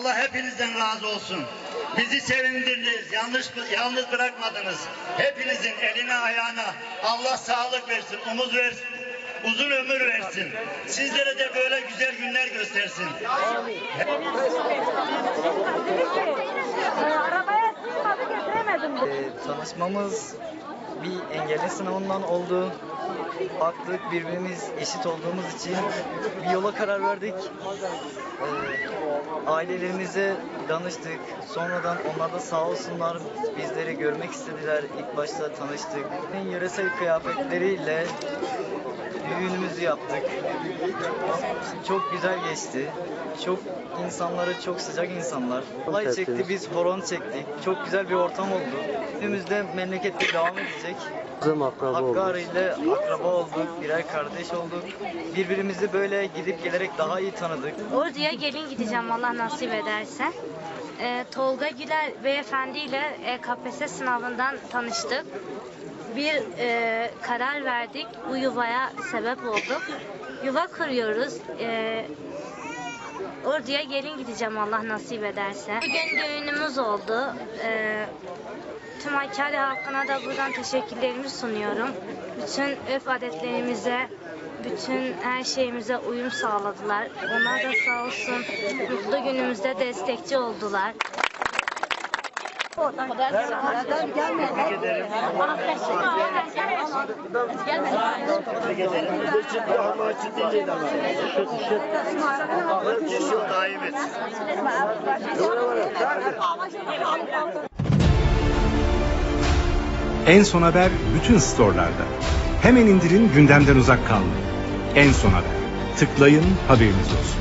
Allah hepinizden razı olsun. Bizi sevindirdiniz, yanlış yalnız bırakmadınız. Hepinizin eline ayağına Allah sağlık versin, umut versin, uzun ömür versin. Sizlere de böyle güzel günler göstersin. Arabaya sığmadı getiremedim. Ee, tanışmamız bir engelli sınavından oldu. Baktık birbirimiz eşit olduğumuz için bir yola karar verdik. Ee, ailelerimize danıştık. Sonradan onlar da sağ olsunlar bizleri görmek istediler. İlk başta tanıştık. Yöresel kıyafetleriyle düğünümüzü yaptık. Çok güzel geçti. Çok insanları çok sıcak insanlar. Olay çekti, biz horon çektik. Çok güzel bir ortam oldu. Önümüzde memlekette devam edecek. Kızım akraba oldu. Hakkari ile akraba olduk, birer kardeş olduk. Birbirimizi böyle gidip gelerek daha iyi tanıdık. Ordu'ya gelin gideceğim Allah nasip ederse. Ee, Tolga Güler beyefendi ile e, KPSS sınavından tanıştık. Bir e, karar verdik. Bu yuvaya sebep olduk. Yuva kuruyoruz. Ee, Ordu'ya gelin gideceğim Allah nasip ederse. Bugün düğünümüz oldu. Ee, tüm Hakkari halkına da buradan teşekkürlerimi sunuyorum. Bütün öf adetlerimize, bütün her şeyimize uyum sağladılar. Onlar da sağ olsun mutlu günümüzde destekçi oldular. En Son Haber bütün storelarda. Hemen indirin gündemden uzak kalmayın. En Son Haber. Tıklayın haberiniz olsun.